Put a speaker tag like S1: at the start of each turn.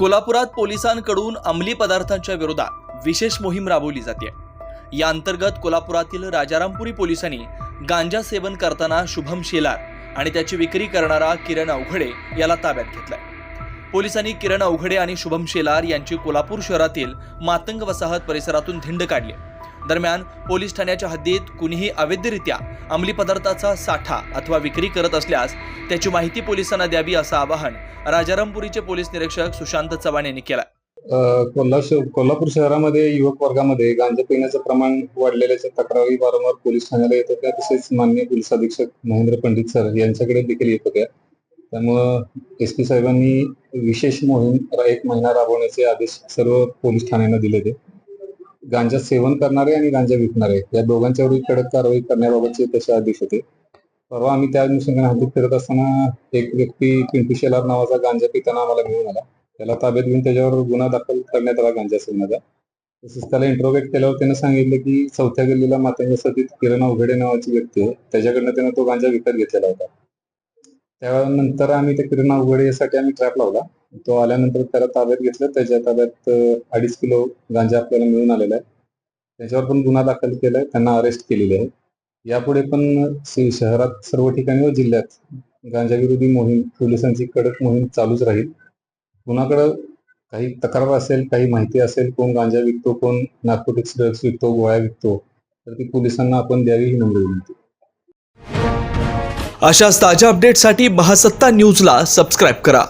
S1: कोल्हापुरात पोलिसांकडून अंमली पदार्थांच्या विरोधात विशेष मोहीम राबवली जाते. या अंतर्गत कोल्हापुरातील राजारामपुरी पोलिसांनी गांजा सेवन करताना शुभम शेलार आणि त्याची विक्री करणारा किरण अवघडे याला ताब्यात घेतलाय. पोलिसांनी किरण अवघडे आणि शुभम शेलार यांची कोल्हापूर शहरातील मातंग वसाहत परिसरातून धिंड काढली. दरम्यान पोलीस ठाण्याच्या हद्दीत कुणीही अवैधरित्या अंमली पदार्थाचा साठा अथवा विक्री करत असल्यास त्याची माहिती पोलिसांना द्यावी असं आवाहन राजारामपुरीचे पोलीस निरीक्षक सुशांत चव्हाण यांनी केलं
S2: कोल्हापूर कोल्हापूर शहरामध्ये युवक वर्गामध्ये गांजा पिण्याचं प्रमाण वाढलेल्याच्या तक्रारी वारंवार पोलीस ठाण्याला येत होत्या. तसेच माननीय पोलीस अधीक्षक महेंद्र पंडित सर यांच्याकडे देखील येत होत्या. त्यामुळं एस पी साहेबांनी विशेष मोहीम एक महिना राबवण्याचे आदेश सर्व पोलीस ठाण्यांना दिले ते गांजा सेवन करणारे आणि गांजा विकणारे या दोघांच्यावर कडक कारवाई करण्याबाबतचे तसे आदेश होते. परवा आम्ही त्या अनुषंगाने हद्दीत फिरत असताना एक व्यक्ती पिंटू शेलार नावाचा गांजा पिताना आम्हाला मिळून आला. त्याला ताब्यात घेऊन त्याच्यावर गुन्हा दाखल करण्यात आला गांजा सेवनाचा. तसेच त्याला इंट्रोगेट केल्यावर त्यानं सांगितलं की चौथ्या गल्लीला मातंग सतीत किरण अवघडे नावाची व्यक्ती आहे. त्याच्याकडनं त्यानं तो गांजा विकत घेतलेला होता. त्यानंतर आम्ही त्या किरण अवघडे यासाठी आम्ही ट्रॅप लावला. तो आल्यानंतर त्याला ताब्यात घेतलं. त्याच्या ताब्यात अडीच किलो गांजा आपल्याला मिळून आलेला आहे. त्याच्यावर पण गुन्हा दाखल केलाय. त्यांना अरेस्ट केलेली आहे. यापुढे पण शहरात सर्व ठिकाणी व जिल्ह्यात गांजाविरोधी मोहीम पोलिसांची कडक मोहीम चालूच राहील. कुणाकडं काही तक्रार असेल काही माहिती असेल कोण गांजा विकतो कोण नार्कोटिक्स ड्रग्स विकतो गोळ्या विकतो तर ती पोलिसांना आपण द्यावी ही नम्र विनंती.
S1: अशाच ताज्या अपडेटसाठी महासत्ता न्यूजला सबस्क्राईब करा.